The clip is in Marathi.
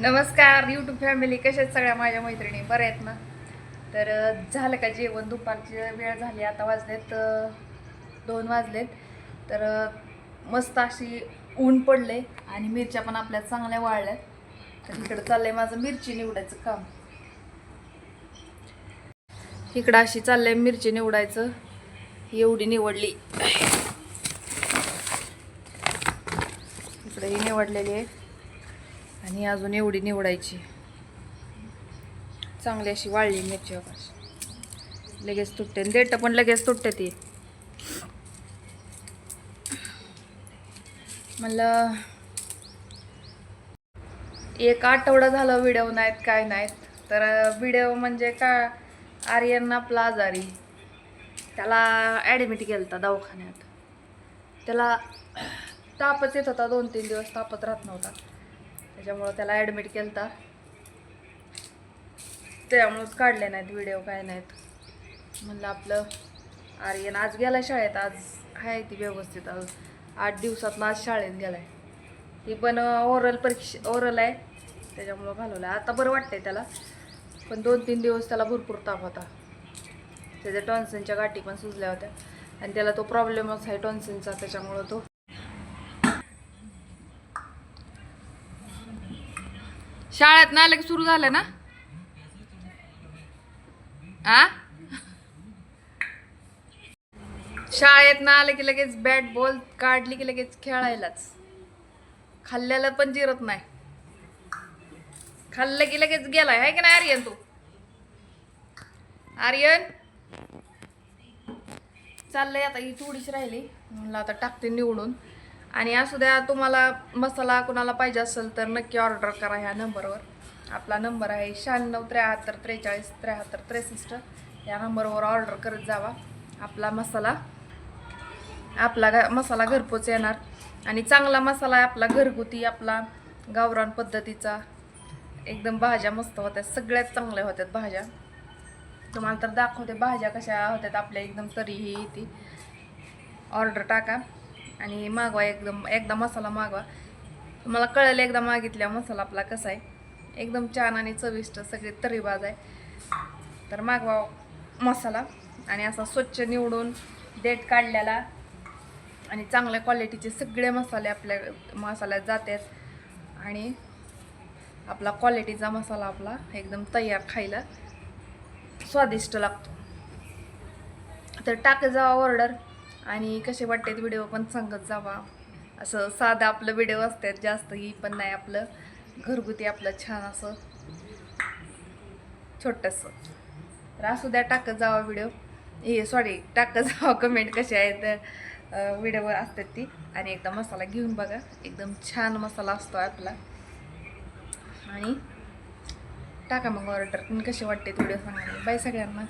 नमस्कार यूट्यूब फॅमिली कशा आहेत सगळ्या? माझ्या मैत्रिणी बऱ्या आहेत ना? तर झालं का जेवण? दुपारची वेळ झाली आता वाजलेत दोन वाजलेत. तर मस्त अशी ऊन पडले आणि मिरच्या पण आपल्या चांगल्या वाळल्यात. तर इकडं चाललंय माझं मिरची निवडायचं काम. इकडं अशी चाललंय मिरची निवडायचं. एवढी निवडली. इकडे ही निवडलेली आहे. आणि अजून एवढी निवडायची. चांगली अशी वाळली मिरची बघा लगेच तुटते. देठ पण लगेच तुटते ती. मला एक आठवडा झाला व्हिडिओ नाहीत काय नाहीत. तर व्हिडिओ म्हणजे का आर्यन आपला आजारी. त्याला ॲडमिट केलं होता दवाखान्यात. त्याला तापच येत होता. दोन तीन दिवस तापत राहत नव्हता. त्याच्यामुळं त्याला ॲडमिट केलं होता त्यामुळंच काढले नाहीत व्हिडिओ काय नाहीत. म्हणलं आपलं आर्यन आज गेला शाळेत आज आहे ती व्यवस्थित. आज आठ दिवसात आज शाळेत गेलाय. ती पण ओरल परीक्षा ओरल आहे. त्याच्यामुळं घालवलं आता बरं वाटतंय त्याला. पण दोन तीन दिवस त्याला भरपूर ताप होता. त्याच्या टॉन्सनच्या गाठी पण सुजल्या होत्या. आणि त्याला तो प्रॉब्लेमच आहे टॉन्सनचा त्याच्यामुळं तो शाळेत ना लगेच सुरू झालं ना? आ? शाळेत ना आलं की लगेच बॅट बॉल काढली की लगेच खेळायलाच. खाल्ल्याला पण जिरत नाही. खाल्लं की लगेच गेलाय आहे की नाही आर्यन तू? आर्यन? चाललंय आता ही थोडीशी राहिली. म्हणलं आता टाकते निवडून. आणि असू द्या तुम्हाला मसाला कुणाला पाहिजे असेल तर नक्की ऑर्डर करा ह्या नंबरवर. आपला नंबर आहे शहाण्णव त्र्याहत्तर त्रेचाळीस त्र्याहत्तर त्रेसष्ट. या नंबरवर ऑर्डर करत जावा. आपला मसाला आपला घ मसाला घरपोच येणार. आणि चांगला मसाला आपला घरगुती आपला गावरान पद्धतीचा. एकदम भाज्या मस्त होत्या. सगळ्यात चांगल्या होत्यात भाज्या. तुम्हाला तर दाखवते भाज्या कशा होत्यात आपल्या. एकदम तरीही ती ऑर्डर टाका. आणि मागवा एकदम एकदा मसाला मागवा. तुम्हाला कळेल एकदा मागितल्या मसाला आपला कसा आहे. एकदम छान आणि चविष्ट सगळे तरीबाज आहे. तर मागवा मसाला आणि असा स्वच्छ निवडून डेट काढलेला आणि चांगल्या क्वालिटीचे सगळे मसाले आपल्या मसाल्यात जातात. आणि आपला क्वालिटीचा मसाला आपला एकदम तयार खायला स्वादिष्ट लागतो. तर टाक जावा ऑर्डर आणि कसे वाटतात व्हिडिओ पण सांगत जावा. असं साधं आपलं व्हिडिओ असतात जास्त ही पण नाही आपलं. घरगुती आपलं छान असं. छोटंसं. तर असू द्या टाकत जावा व्हिडिओ. हे सॉरी टाकत जावा कमेंट कसे आहेत व्हिडिओवर असतात ती. आणि एकदा मसाला घेऊन बघा. एकदम छान मसाला असतो आपला. आणि टाका मग ऑर्डर कसे वाटते व्हिडिओ सांगा. बाय सगळ्यांना.